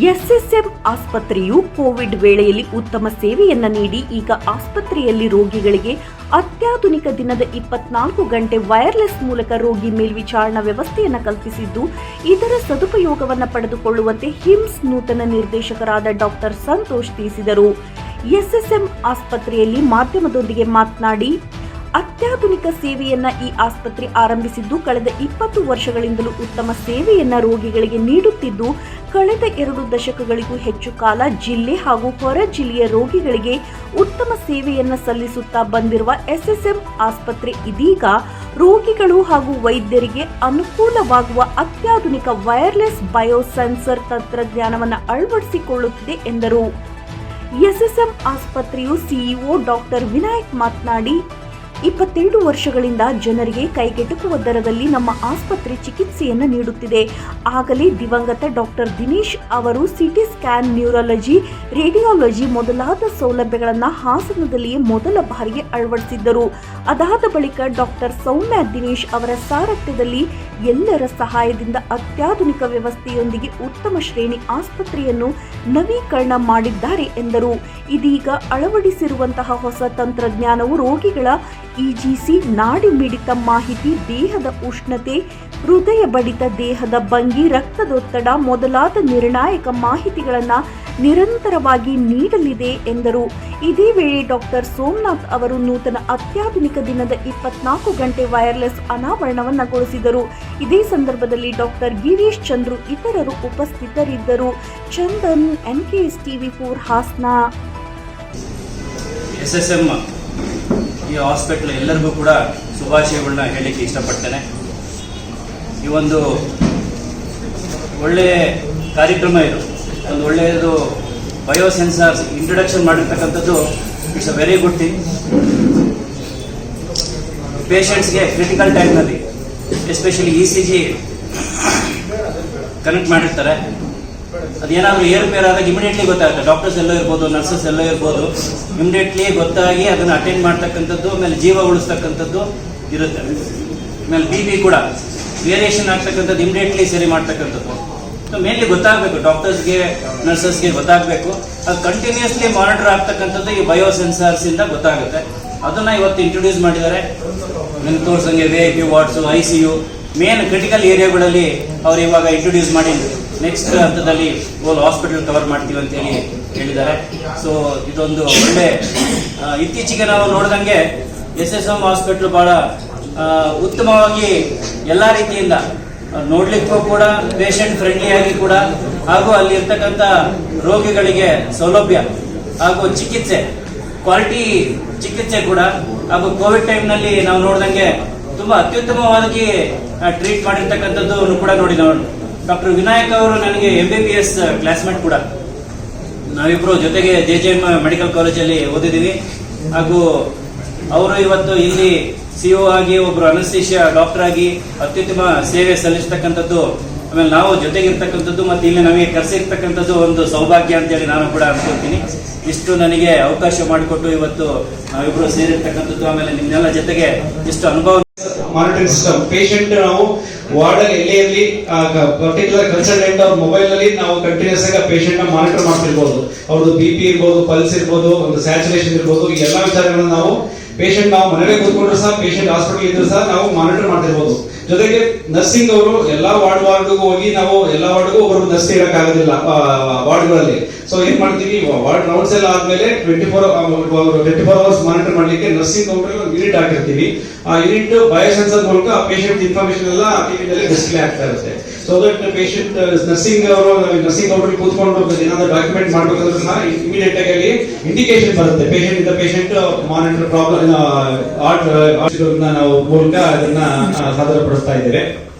SSM ಆಸ್ಪತ್ರೆಯು Covid ವೇಳೆಯಲ್ಲಿ ಉತ್ತಮ ಸೇವೆಯನ್ನ ನೀಡಿ ಈಗ ಆಸ್ಪತ್ರೆಯಲ್ಲಿ ರೋಗಿಗಳಿಗೆ ಅತ್ಯಾಧುನಿಕ ದಿನದ ಇಪ್ಪತ್ನಾಲ್ಕು ಗಂಟೆ ವೈರ್ಲೆಸ್ ಮೂಲಕ ರೋಗಿ ಮೇಲ್ವಿಚಾರಣಾ ವ್ಯವಸ್ಥೆಯನ್ನು ಕಲ್ಪಿಸಿದ್ದು, ಇದರ ಸದುಪಯೋಗವನ್ನು ಪಡೆದುಕೊಳ್ಳುವಂತೆ ಹಿಮ್ಸ್ ನೂತನ ನಿರ್ದೇಶಕರಾದ ಡಾಕ್ಟರ್ ಸಂತೋಷ್ ತಿಳಿಸಿದರು. ಎಸ್ಎಸ್ಎಂ ಆಸ್ಪತ್ರೆಯಲ್ಲಿ ಮಾಧ್ಯಮದೊಂದಿಗೆ ಮಾತನಾಡಿ ಅತ್ಯಾಧುನಿಕ ಸೇವೆಯನ್ನ ಈ ಆಸ್ಪತ್ರೆ ಆರಂಭಿಸಿದ್ದು ಕಳೆದ ಇಪ್ಪತ್ತು ವರ್ಷಗಳಿಂದಲೂ ಉತ್ತಮ ಸೇವೆಯನ್ನ ರೋಗಿಗಳಿಗೆ ನೀಡುತ್ತಿದ್ದು, ಕಳೆದ ಎರಡು ದಶಕಗಳಿಗೂ ಹೆಚ್ಚು ಕಾಲ ಜಿಲ್ಲೆ ಹಾಗೂ ಹೊರ ಜಿಲ್ಲೆಯ ರೋಗಿಗಳಿಗೆ ಉತ್ತಮ ಸೇವೆಯನ್ನ ಸಲ್ಲಿಸುತ್ತಾ ಬಂದಿರುವ ಎಸ್ಎಸ್ಎಂ ಆಸ್ಪತ್ರೆ ಇದೀಗ ರೋಗಿಗಳು ಹಾಗೂ ವೈದ್ಯರಿಗೆ ಅನುಕೂಲವಾಗುವ ಅತ್ಯಾಧುನಿಕ ವೈರ್ಲೆಸ್ ಬಯೋಸೆನ್ಸರ್ ತಂತ್ರಜ್ಞಾನವನ್ನು ಅಳವಡಿಸಿಕೊಳ್ಳುತ್ತಿದೆ ಎಂದರು. ಎಸ್ಎಸ್ಎಂ ಆಸ್ಪತ್ರೆಯು ಸಿಇಒ ಡಾಕ್ಟರ್ ವಿನಾಯಕ್ ಮಾತನಾಡಿ ಇಪ್ಪತ್ತೆರಡು ವರ್ಷಗಳಿಂದ ಜನರಿಗೆ ಕೈಗೆಟುಕುವ ದರದಲ್ಲಿ ನಮ್ಮ ಆಸ್ಪತ್ರೆ ಚಿಕಿತ್ಸೆಯನ್ನು ನೀಡುತ್ತಿದೆ. ಆಗಲೇ ದಿವಂಗತ ಡಾಕ್ಟರ್ ದಿನೇಶ್ ಅವರು ಸಿಟಿ ಸ್ಕ್ಯಾನ್ ನ್ಯೂರಾಲಜಿ, ರೇಡಿಯಾಲಜಿ ಮೊದಲಾದ ಸೌಲಭ್ಯಗಳನ್ನು ಹಾಸನದಲ್ಲಿಯೇ ಮೊದಲ ಬಾರಿಗೆ ಅಳವಡಿಸಿದ್ದರು. ಅದಾದ ಬಳಿಕ ಡಾಕ್ಟರ್ ಸೌಮ್ಯ ದಿನೇಶ್ ಅವರ ಸಾರಥ್ಯದಲ್ಲಿ ಎಲ್ಲರ ಸಹಾಯದಿಂದ ಅತ್ಯಾಧುನಿಕ ವ್ಯವಸ್ಥೆಯೊಂದಿಗೆ ಉತ್ತಮ ಶ್ರೇಣಿ ಆಸ್ಪತ್ರೆಯನ್ನು ನವೀಕರಣ ಮಾಡಿದ್ದಾರೆ ಎಂದರು. ಇದೀಗ ಅಳವಡಿಸಿರುವಂತಹ ಹೊಸ ತಂತ್ರಜ್ಞಾನವು ರೋಗಿಗಳ ಇಜಿಸಿ ನಾಡಿ ಮಿಡಿತ ಮಾಹಿತಿ ದೇಹದ ಉಷ್ಣತೆ, ಹೃದಯ ಬಡಿತ ದೇಹದ ಭಂಗಿ, ರಕ್ತದೊತ್ತಡ ಮೊದಲಾದ ನಿರ್ಣಾಯಕ ಮಾಹಿತಿಗಳನ್ನು ನಿರಂತರವಾಗಿ ನೀಡಲಿದೆ ಎಂದರು. ಇದೇ ವೇಳೆ ಡಾಕ್ಟರ್ ಸೋಮನಾಥ್ ಅವರು ನೂತನ ಅತ್ಯಾಧುನಿಕ ದಿನದ ಇಪ್ಪತ್ನಾಲ್ಕು ಗಂಟೆ ವೈರ್ಲೆಸ್ ಅನಾವರಣವನ್ನಗೊಳಿಸಿದರು ಇದೇ ಸಂದರ್ಭದಲ್ಲಿ ಡಾಕ್ಟರ್ ಗಿರೀಶ್ ಚಂದ್ರು ಇತರರು ಉಪಸ್ಥಿತರಿದ್ದರು. Chandan NKS TV four Hassan. ಈ ಹಾಸ್ಪಿಟ್ಲ್ ಎಲ್ಲರಿಗೂ ಕೂಡ ಶುಭಾಶಯಗಳನ್ನ ಹೇಳಲಿಕ್ಕೆ ಇಷ್ಟಪಡ್ತೇನೆ. ಈ ಒಂದು ಒಳ್ಳೆಯ ಕಾರ್ಯಕ್ರಮ ಇದು. ಒಂದು ಒಳ್ಳೆಯದು ಬಯೋಸೆನ್ಸಾರ್ಸ್ ಇಂಟ್ರಡಕ್ಷನ್ ಮಾಡಿರ್ತಕ್ಕಂಥದ್ದು it's a very good thing ಪೇಷಂಟ್ಸ್ಗೆ critical ಟೈಮ್ನಲ್ಲಿ especially E C G connect ಮಾಡಿರ್ತಾರೆ. ಅದೇನಾದರೂ ಏರ್ಪೇರ್ ಆದಾಗ ಇಮಿಡಿಯೇಟ್ಲಿ ಗೊತ್ತಾಗುತ್ತೆ. ಡಾಕ್ಟರ್ಸ್ ಎಲ್ಲ ಇರ್ಬೋದು ನರ್ಸಸ್ ಎಲ್ಲ ಇರ್ಬೋದು ಇಮಿಡಿಯೇಟ್ಲಿ ಗೊತ್ತಾಗಿ ಅದನ್ನ ಅಟೆಂಡ್ ಮಾಡ್ತಕ್ಕಂಥದ್ದು, ಆಮೇಲೆ ಜೀವ ಉಳಿಸ್ತಕ್ಕಂಥದ್ದು ಇರುತ್ತೆ. ಆಮೇಲೆ ಬಿ ಪಿ ಕೂಡ ವೇರಿಯೇಷನ್ ಆಗ್ತಕ್ಕಂಥದ್ದು ಇಮಿಡಿಯೇಟ್ಲಿ ಸರಿ ಮಾಡ್ತಕ್ಕಂಥದ್ದು. ಮೇನ್ಲಿ ಗೊತ್ತಾಗಬೇಕು ಡಾಕ್ಟರ್ಸ್ಗೆ ನರ್ಸಸ್ಗೆ ಗೊತ್ತಾಗಬೇಕು. ಅದು ಕಂಟಿನ್ಯೂಸ್ಲಿ ಮಾನಿಟರ್ ಆಗ್ತಕ್ಕಂಥದ್ದು ಈ ಬಯೋ ಸೆನ್ಸಾರ್ಸ್ ಇಂದ ಗೊತ್ತಾಗುತ್ತೆ. ಅದನ್ನ ಇವತ್ತು ಇಂಟ್ರೊಡ್ಯೂಸ್ ಮಾಡಿದ್ದಾರೆ. ನಿಮ್ಗೆ ತೋರ್ಸಂಗೆ V I P wards I C U main critical ಏರಿಯಾಗಳಲ್ಲಿ ಅವ್ರು ಇವಾಗ ಇಂಟ್ರೊಡ್ಯೂಸ್ ಮಾಡಿ ನೆಕ್ಸ್ಟ್ ಹಂತದಲ್ಲಿ ಓಲ್ ಹಾಸ್ಪಿಟಲ್ ಕವರ್ ಮಾಡ್ತೀವಿ ಅಂತ ಹೇಳಿ ಹೇಳಿದ್ದಾರೆ. ಸೊ ಇದೊಂದು ಒಳ್ಳೆ ಇತ್ತೀಚೆಗೆ ನಾವು ನೋಡಿದಂಗೆ ಎಸ್ ಎಸ್ ಎಂ ಹಾಸ್ಪಿಟಲ್ ಬಹಳ ಉತ್ತಮವಾಗಿ ಎಲ್ಲ ರೀತಿಯಿಂದ ನೋಡ್ಲಿಕ್ಕೂ ಕೂಡ ಪೇಷಂಟ್ ಫ್ರೆಂಡ್ಲಿ ಆಗಿ ಕೂಡ, ಹಾಗೂ ಅಲ್ಲಿ ಇರ್ತಕ್ಕಂಥ ರೋಗಿಗಳಿಗೆ ಸೌಲಭ್ಯ ಹಾಗೂ ಚಿಕಿತ್ಸೆ ಕ್ವಾಲಿಟಿ ಚಿಕಿತ್ಸೆ ಕೂಡ, ಹಾಗೂ ಕೋವಿಡ್ ಟೈಮ್ನಲ್ಲಿ ನಾವು ನೋಡಿದಂಗೆ ತುಂಬಾ ಅತ್ಯುತ್ತಮವಾಗಿ ಟ್ರೀಟ್ ಮಾಡಿರ್ತಕ್ಕಂಥದ್ದು ಕೂಡ ನೋಡಿ ನಾವು. ಡಾಕ್ಟರ್ ವಿನಾಯಕ್ ಅವರು ನನಗೆ M B B S classmate ಕೂಡ. ನಾವಿಬ್ರು ಜೊತೆಗೆ ಜೆ ಜೆ ಎಂ ಮೆಡಿಕಲ್ ಕಾಲೇಜಲ್ಲಿ ಓದಿದ್ದೀವಿ. ಹಾಗೂ ಅವರು ಇವತ್ತು ಇಲ್ಲಿ ಸಿಒ ಆಗಿ, ಒಬ್ರು ಅನಸ್ತೀಶಿಯಾ ಡಾಕ್ಟರ್ ಆಗಿ, ಅತ್ಯುತ್ತಮ ಸೇವೆ ಸಲ್ಲಿಸತಕ್ಕಂಥದ್ದು, ಆಮೇಲೆ ನಾವು ಜೊತೆಗಿರ್ತಕ್ಕಂಥದ್ದು ಮತ್ತೆ ಇಲ್ಲಿ ನಮಗೆ ಕರೆಸಿರ್ತಕ್ಕಂಥದ್ದು ಒಂದು ಸೌಭಾಗ್ಯ ಅಂತೇಳಿ ನಾನು ಕೂಡ ಅನ್ಕೊಳ್ತೀನಿ. ಇಷ್ಟು ನನಗೆ ಅವಕಾಶ ಮಾಡಿಕೊಟ್ಟು ಇವತ್ತು ನಾವಿಬ್ರು ಸೇರಿರ್ತಕ್ಕಂಥದ್ದು, ಆಮೇಲೆ ನಿಮ್ಮೆಲ್ಲ ಜೊತೆಗೆ ಇಷ್ಟು ಅನುಭವ ಮಾನಿಟರಿಂಗ್ ಸಿಸ್ಟಮ್ ಪೇಷಂಟ್ ನಾವು ವಾರ್ಡ್ ಅಲ್ಲಿ ಎಲ್ಲೇ ಇರಲಿ ಪರ್ಟಿಕ್ಯುಲರ್ ಕನ್ಸಲ್ಟೆಂಟ್ ಅವ್ರ ಮೊಬೈಲ್ ಅಲ್ಲಿ ನಾವು ಕಂಟಿನ್ಯೂಸ್ ಆಗಿ ಪೇಷಂಟ್ನ ಮಾನಿಟರ್ ಮಾಡ್ತಿರ್ಬೋದು. ಅವ್ರದ್ದು ಬಿ ಪಿ ಇರ್ಬೋದು ಪಲ್ಸ್ ಇರ್ಬೋದು ಒಂದು ಸ್ಯಾಚುರೇಷನ್ ಇರ್ಬೋದು ಎಲ್ಲಾ ವಿಚಾರಗಳನ್ನ ನಾವು ಪೇಷಂಟ್ ನಾವು ಮನೆಗೆ ಕೂತ್ಕೊಂಡ್ರೆ ಸಹ ಪೇಷಂಟ್ ಹಾಸ್ಪಿಟಲ್ ಇದ್ರು ಸಹ ನಾವು ಮಾನಿಟರ್ ಮಾಡ್ತಿರ್ಬೋದು. ಜೊತೆಗೆ ನರ್ಸಿಂಗ್ ಅವರು ಎಲ್ಲಾ ವಾರ್ಡ್ ವಾರ್ಡ್ಗೂ ಹೋಗಿ ನಾವು ಎಲ್ಲಾ ವಾರ್ಡ್ಗೂ ಒಬ್ಬರು ನರ್ಸ್ ಇಡೋಕ್ಕಾಗೋದಿಲ್ಲ ವಾರ್ಡ್ಗಳಲ್ಲಿ ಸೊ ಏನ್ ಮಾಡ್ತೀವಿ ವಾರ್ಡ್ ರೌಂಡ್ಸ್ ಎಲ್ಲ ಆದ್ಮೇಲೆ twenty four twenty four hours monitor ಮಾಡ್ಲಿಕ್ಕೆ ನರ್ಸಿಂಗ್ ಕೌಂಟರ್ ಯೂನಿಟ್ ಹಾಕಿರ್ತೀವಿ ಆ ಯೂನಿಟ್ ಬಯೋಸೆನ್ಸರ್ ಮೂಲಕ ಆ ಪೇಷಂಟ್ ಇನ್ಫಾರ್ಮೇಶನ್ ಎಲ್ಲ ಟಿವಿನಲ್ಲಿ ಡಿಸ್ಪ್ಲೇ ಆಗ್ತಾ ಇರುತ್ತೆ ಸೊ ದಟ್ ಪೇಷಂಟ್ ನರ್ಸಿಂಗ್ ಅವರು ನರ್ಸಿಂಗ್ ಕೌಂಟರ್ ಕೂತ್ಕೊಂಡು ಏನಾದ್ರು ಡಾಕ್ಯುಮೆಂಟ್ ಮಾಡ್ಬೇಕಂದ್ರೆ ಸಹ ಇಮಿಡಿಯೇಟ್ ಆಗಿ ಇಂಡಿಕೇಶನ್ ಬರುತ್ತೆ ಪೇಷಂಟ್ ಇಂದ ಪೇಷಂಟ್ ಮಾನಿಟರ್ ಪ್ರಾಬ್ಲಮ್ ಆರ್ಟ್ ನಾವು ಮೂಲಕ ಅದನ್ನ ಆ, ಸಾದರಪಡಿಸ್ತಾ ಇದ್ದೇವೆ